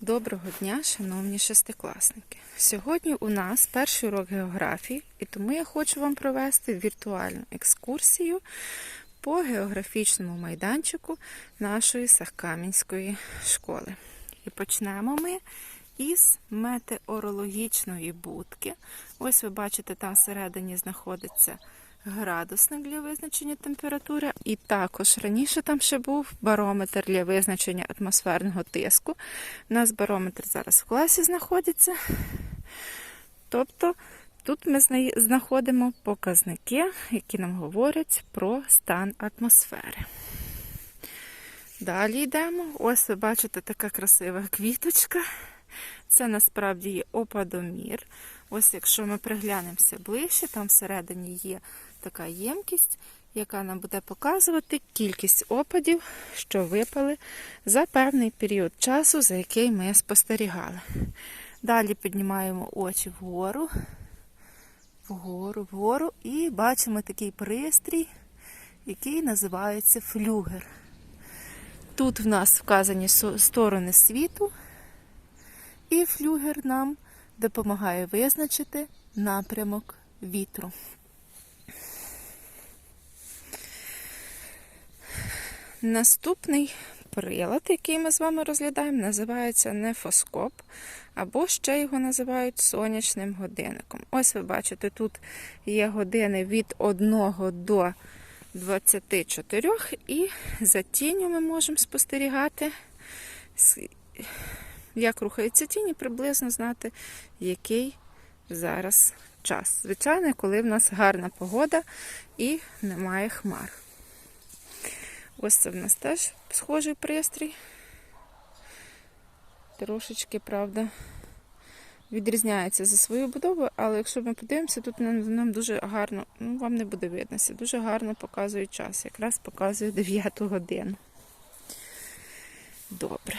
Доброго дня, шановні шестикласники. Сьогодні у нас перший урок географії, і тому я хочу вам провести віртуальну екскурсію по географічному майданчику нашої Сахкамінської школи. І почнемо ми із метеорологічної будки. Ось ви бачите, там всередині знаходиться градусник для визначення температури, і також раніше там ще був барометр для визначення атмосферного тиску. У нас барометр зараз в класі знаходиться. Тобто тут ми знаходимо показники, які нам говорять про стан атмосфери. Далі йдемо. Ось ви бачите така красива квіточка. Це насправді є опадомір. Ось якщо ми приглянемося ближче, там всередині є така ємкість, яка нам буде показувати кількість опадів, що випали за певний період часу, за який ми спостерігали. Далі піднімаємо очі вгору, вгору, вгору і бачимо такий пристрій, який називається флюгер. Тут в нас вказані сторони світу, і флюгер нам допомагає визначити напрямок вітру. Наступний прилад, який ми з вами розглядаємо, називається нефоскоп, або ще його називають сонячним годинником. Ось ви бачите, тут є години від 1 до 24, і за тінню ми можемо спостерігати, як рухаються тіні, приблизно знати, який зараз час. Звичайно, коли в нас гарна погода і немає хмар. Ось це в нас теж схожий пристрій. Трошечки, правда, відрізняється за свою будову, але якщо ми подивимося, тут нам, дуже гарно, ну вам не буде виднося, дуже гарно показує час. Якраз показує 9 годину. Добре.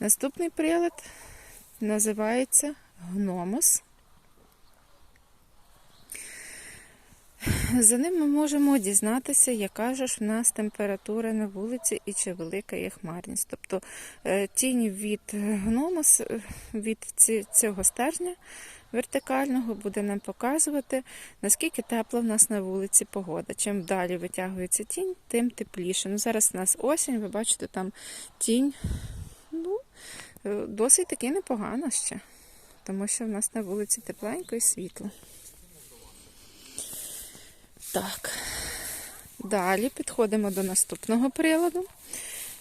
Наступний прилад називається гномос. За ним ми можемо дізнатися, яка ж в нас температура на вулиці і чи велика є хмарність. Тобто е, тінь від гномос, е, від цього стержня вертикального буде нам показувати, наскільки тепла в нас на вулиці погода. Чим далі витягується тінь, тим тепліше. Ну, зараз у нас осінь, ви бачите, там тінь ну, е, досить таки непогана ще, тому що в нас на вулиці тепленько і світло. Так. Далі підходимо до наступного приладу.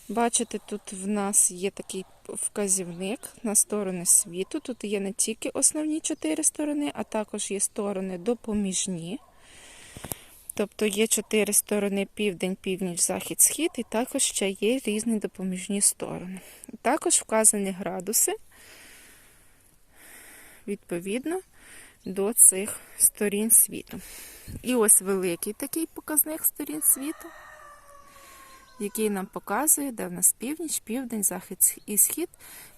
Бачите, тут в нас є такий вказівник на сторони світу. Тут є не тільки основні чотири сторони, а також є сторони допоміжні. Тобто є чотири сторони південь, північ, захід, схід, і також ще є різні допоміжні сторони. Також вказані градуси відповідно до цих сторін світу. І ось великий такий показник сторін світу, який нам показує, де в нас північ, південь, захід і схід.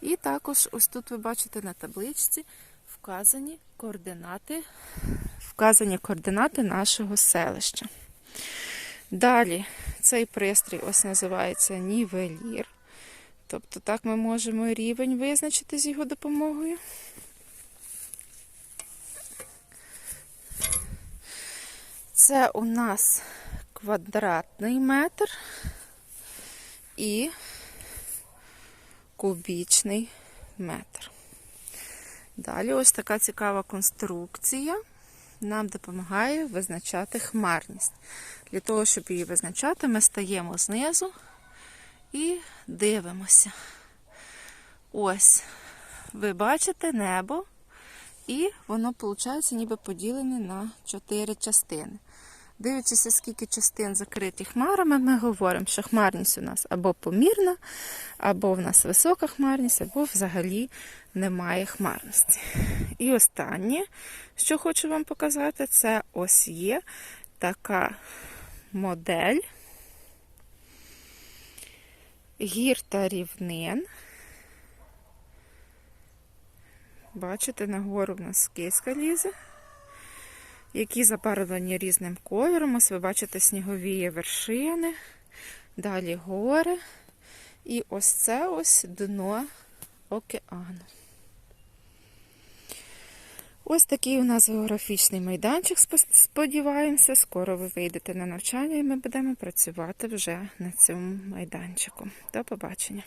І також ось тут ви бачите на табличці вказані координати, вказані координати нашого селища. Далі цей пристрій ось називається нівелір. Тобто так ми можемо рівень визначити з його допомогою. Це у нас квадратний метр і кубічний метр. Далі ось така цікава конструкція нам допомагає визначати хмарність. Для того, щоб її визначати, ми стаємо знизу і дивимося. Ось, ви бачите небо, і воно, виходить, ніби поділене на чотири частини. Дивлячись, скільки частин закриті хмарами, ми говоримо, що хмарність у нас або помірна, або в нас висока хмарність, або взагалі немає хмарності. І останнє, що хочу вам показати, це ось є така модель гір та рівнин. Бачите, нагору в нас киска лізе, які забарвлені різним кольором. Ось ви бачите снігові вершини, далі гори. І ось це ось дно океану. Ось такий у нас географічний майданчик. Сподіваємося, скоро ви вийдете на навчання і ми будемо працювати вже на цьому майданчику. До побачення.